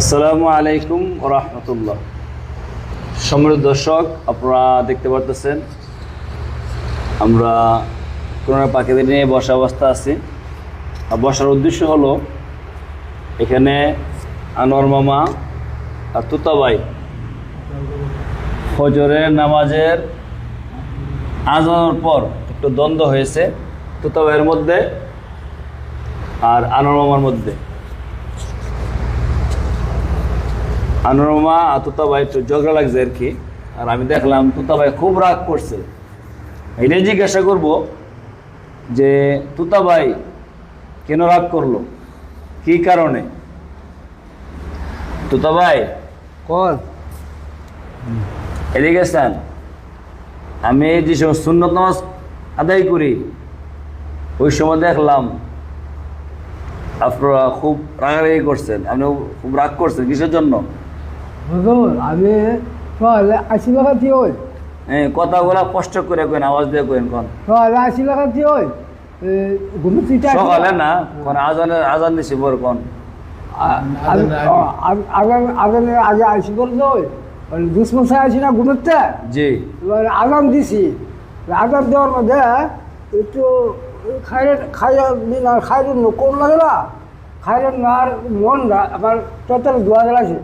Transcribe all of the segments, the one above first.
আসসালামু আলাইকুম রহমতুল্লাহ। সম্মানিত দর্শক, আপনারা দেখতে পারতেছেন, আমরা করোনা পাখিদের নিয়ে বসা অবস্থা আছি। আর বসার উদ্দেশ্য হলো, এখানে আনোয়ার মামা আর তুতাবাই ফজরের নামাজের আজানোর পর একটু দ্বন্দ্ব হয়েছে তুতাবাইয়ের মধ্যে আর আনোয়ার মামার মধ্যে। আনোরমা আর তুতাবাই একটু ঝগড়া লাগছে আর কি। আর আমি দেখলাম তুতাবাই খুব রাগ করছে। এটাই জিজ্ঞাসা করব যে তুতাবাই কেন রাগ করল? কি কারণে? তুতাবাই? কল এদিকে গেছেন আমি যে সময় সুন্নত নামাজ আদায় করি ওই সময় দেখলাম আপনারা খুব রাগারাগি করছেন। আপনি খুব রাগ করছেন কিসের জন্য? হুজুর আমি সকালে আশি টাকা দিয়ে ওই। হ্যাঁ কথাগুলা কষ্ট করে কেন আওয়াজ দিয়ে কেন কন? সকালে আশি টাকা দিয়ে ওই ঘুমতিটা সকালে না? কোন আজানে আজান দিছি বর কোন? আগে আগে আশি করে ওই। দুসমসায় আসি না ঘুমোতে জি। এবার আগাম দিছি। আগাম দেওয়ার মধ্যে একটু খাইরে খাইয়া দিন খাইরে কোন লাগে না খাইরে আর মন না আমার টোটাল দোয়া গেলাছে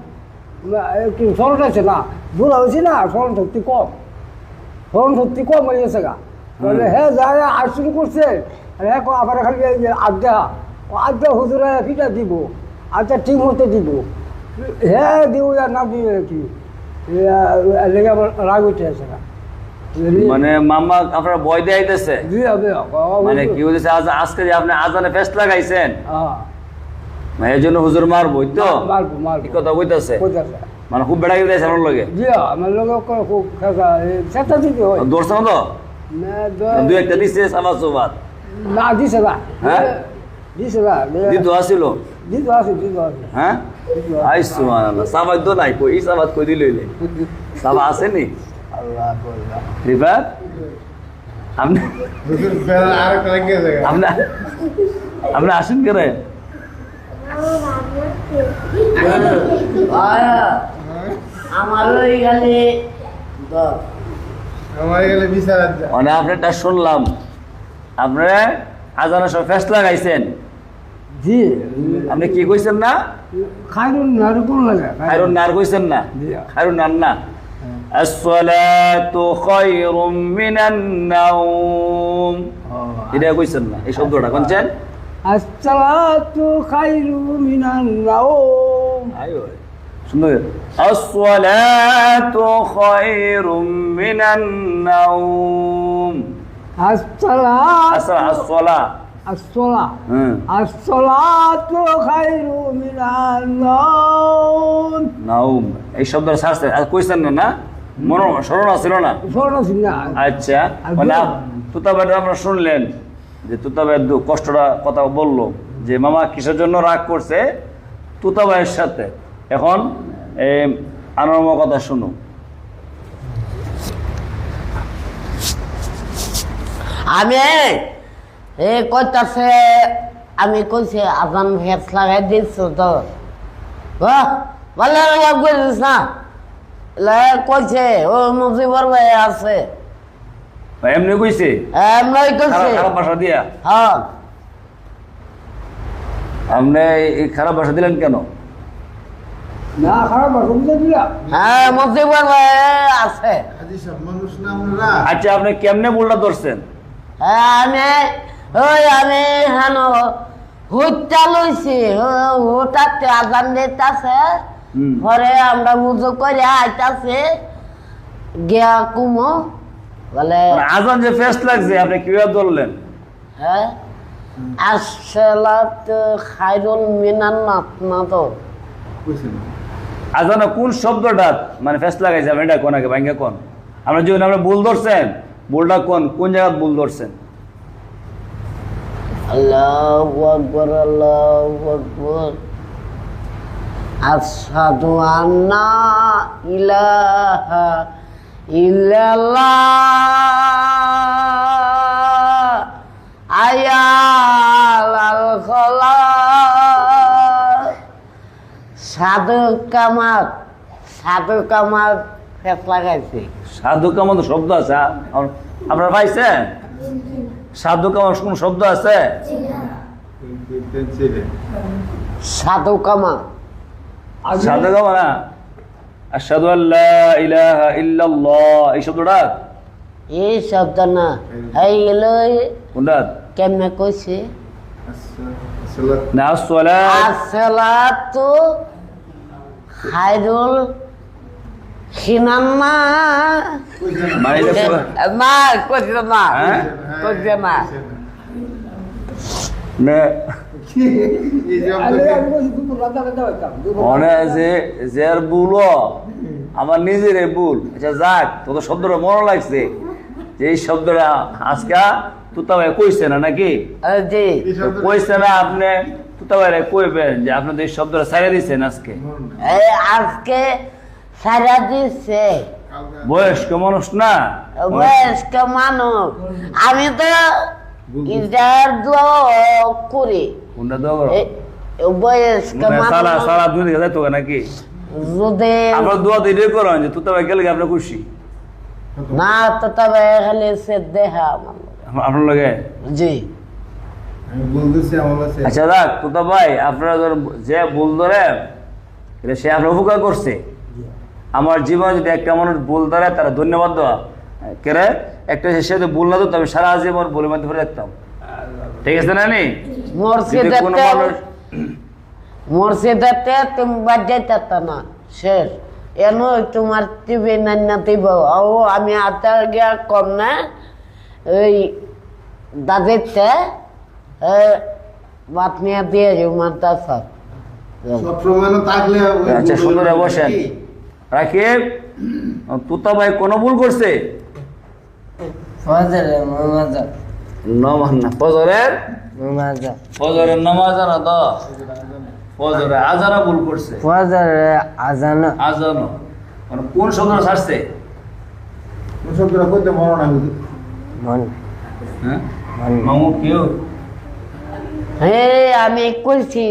স্মরণ আছে না বুড়া হয়েছি না স্মরণ শক্তি কম। স্মরণ শক্তি কম হয়ে গেছে গা। বলে হ্যাঁ যা আজ শুরু করছে আর হ্যাঁ আবার খালি আড্ডা আড্ডা হুজুরে কিটা দিব? আচ্ছা ঠিক মতো দিব। হ্যাঁ দিব আর না দিব কি? লেগে রাগ উঠে আছে গা। মানে মামা আপনারা বয় দিয়ে মানে কি আজ আজকে আপনি আজানে ফেস্ট লাগাইছেন। হ্যাঁ মানে এই জন্য হুজুর মারবো তো? মারবো মারবো কি কথা কইতাছে? কোথায় মানে খুব বেড়া গেছে আমার লগে? জি আমার লোক খুব খেসা চেষ্টা দিতে হয়। দৌড়ছে না তো? না দ- দুই একটা দিছে সাবাস সুবাদ না দিছে না। হ্যাঁ? দিছে না দিত আসিল? দিতে আছে দিতে আছে হ্যাঁ? আই সুবহানাল্লাহ সাবাদ তো নাই কই এই সাবাদ কই দিলইলে সাবা আছে নি আল্লাহ আল্লাহ রিফাত? আপনি আপনি আপনি আসেন কে রে আমারও এখানে আমার গেলে বিচার মানে আপনারটা শুনলাম। আপনারা আজানের সময় ফেস্ট লাগাইছেন। জি। আপনি কি কইছেন না? কোন লাগে খায়রুন নার কইছেন না? জি। খায়রুন নার না? আসসালাতু খায়রুম মিনান নাওম। এটা কইছেন না? এই শব্দটা কোনছেন? আসসালাতু খাইরু মিনান নাওম। আইও সুন্দর। আসসালাতু খায়রুম মিনান নাওম। আসসালাত আসসালা। আসসালা। আসসালা হুম আসসালাতু খাইরু মিনান নাওম। নাওম। এই কইছেন না মনে স্মরণ আছিল না? স্মরণ না। আচ্ছা। মানে তুতাবাদ আমরা শুনলেন। যে তুতাবাদ কষ্টটা কথা বলল, যে মামা কিসের জন্য রাগ করছে? তুতাবাইয়ের সাথে। এখন আনন্দ কথা শুনো আমি, এ, কইতাছে, আমি কইছে, আজান ভেস লাগাই দিছ তো। ভালো লাগ কইছিস না? লে, কইছে, ও মুজিবর ভাই আছে। এমনি কইছে? এমনি কইছে। খারাপ ভাষা দিয়া? হ্যাঁ। আপনি এই খারাপ ভাষা দিলেন কেন? না খারাপ দিলা হ্যাঁ আছে। আজি সব মানুষ না আমরা আচ্ছা আপনি কেমনে বুলটা ধরছেন? হ্যাঁ আমি ওই আমি হেন হুটটা লইছি হুটাতে আজান দিতাছে। হুম। পরে আমরা উজু করে আইতাছে গিয়া কুমো। বলে মানে আজান যে ফেস্ট লাগছে আপনি কীভাবে ধরলেন? হ্যাঁ? আসসালাত খাইরুল মিনান না তো আজানে কোন শব্দটা মানে ফেস্ট লাগাইছে আপনি এটা কোন আগে ভাঙ্গা কোন? আমরা যদি আপনি ভুল ধরছেন ভুলটা কোন কোন জায়গায় ভুল ধরছেন? আল্লাহু আকবার আল্লাহু আকবার। আশহাদু আন্না ইলাহা ইল্লাল্লাহ খলা সাধু কামার সাধু ফেস লাগাইছে। সাধু শব্দ আছে আপনারা পাইছেন? সাধু কামন কোন শব্দ আছে? সাধু কামার আমি সাধু কামন আশহাদু আল্লাহ ইলাহা ইল্লাল্লাহ। এই শব্দটা এই শব্দ না। এই গেলো কোনটা কেমনে কইছে? না আসসালাত। আসসালাতু খায়রুল খিনান্না না কইছে না? কইছে না মনে আছে যে আর ভুল আমার নিজের ভুল। আচ্ছা যাক তো তো শব্দটা মনে লাগছে। যে এই শব্দটা আজকে তুতা ভাই কইছে না নাকি? কইছে না আপনি তুতা ভাই কইবেন যে আপনি তো এই শব্দটা ছাড়িয়ে দিচ্ছেন আজকে। আজকে সারা দিচ্ছে বয়স্ক মানুষ না? বয়স্ক মানুষ। আমি তো ইটার দোয়া করি। কোনটা দেওয়া করো? এই সারা সারা দুই যাইতো নাকি? যদি আমরা দোয়া দিয়ে এটাই যে তুতা ভাই গেলে আপনি খুশি। না তো তবে খালি সে দেখা আমার আপনার লগে? জি। আচ্ছা ভাই আপনারা যে ভুল ধরে এটা সে আপনার উপকার করছে। আমার জীবনে যদি একটা মানুষ ভুল ধরে তারা ধন্যবাদ দেওয়া। কেরে একটা সে না দিত আমি সারা জীবন বলে মধ্যে ধরে রাখতাম। ঠিক আছে না নি মুর্শিদাতে তুমি বাজাইতে না শেষ। এন তোমার টিভি নান্না ও আমি আতার গিয়া কম না ওই দাদিতে বাত নিয়ে দিয়ে মাতা সব। আচ্ছা সুন্দর বসেন কি? রাকিব তুতা ভাই কোনো ভুল করছে? ফজরে মামাজা নমান না ফজরের? মামাজা ফজরের নামাজ না তো? ফজরে আজানা ভুল করছে? ফজরে আজানা। আজানো। মানে কোন শব্দ ছাড়ছে? কোন শব্দটা কইতে মনে না বুঝি। মন। হ্যাঁ? মামু কেউ? হে আমি কইছি।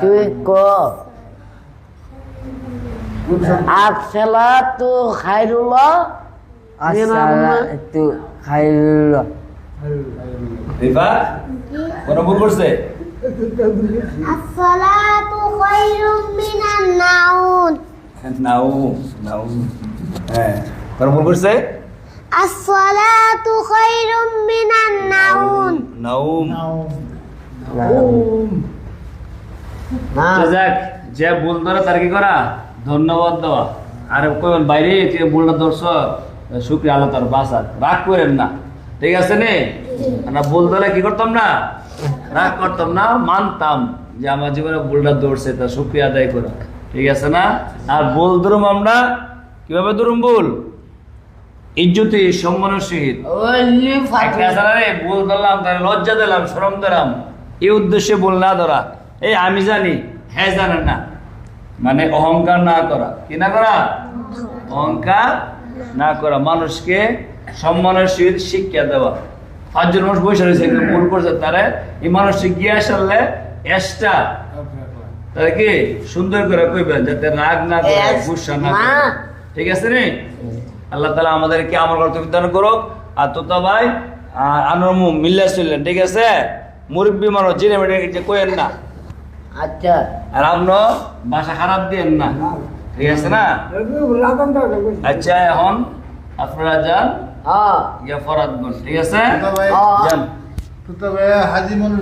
তুই ক? তু খাইরুল আসসালাতু খায়রুল্লাহ করছে যে ভুল ধরে তার কি করা ধন্যবাদ দেওয়া আর কই বাইরে যে ভুলটা দর্শক শুক্রিয়া আল্লাহ তার বাসা রাগ করেন না। ঠিক আছে নে? আমরা ভুল ধরে কি করতাম না? রাগ করতাম না মানতাম যে আমার জীবনে ভুলটা দৌড়ছে তা শুক্রিয়া আদায় করা। ঠিক আছে না? আর ভুল ধরুম আমরা কীভাবে ধরুম ভুল? ইজ্জতি সম্মানের সহিত। ভুল ধরলাম তাহলে লজ্জা দিলাম শরম দিলাম এই উদ্দেশ্যে ভুল না ধরা। এই আমি জানি হ্যাঁ জানেন না। মানে অহংকার না করা। কি না করা? অহংকার না করা মানুষকে সম্মানের সহিত শিক্ষা দেওয়া। পাঁচজন মানুষ বসে রয়েছে একদম ভুল করছে তারা এই মানুষকে গিয়ে আসলে এসটা। কি সুন্দর করে কইবেন যাতে রাগ না করে গুসা না ঠিক আছে রে আল্লাহ তালা আমাদেরকে করতে বিধান করুক। আর তোতা ভাই আর আনরমু মিল্লা চললেন ঠিক আছে? মুরব্বী মানুষ জিনে মেটে যে কোয়েন না। আচ্ছা। আর আপনি বাসা খারাপ দিয়েন না। ঠিক আছে না? আচ্ছা এখন আপনারা যান। হ্যাঁ। ইয়া ফরাদ ঠিক আছে? তুতা ভাই হ্যাঁ। যান। তো তবে হাজি মানুষ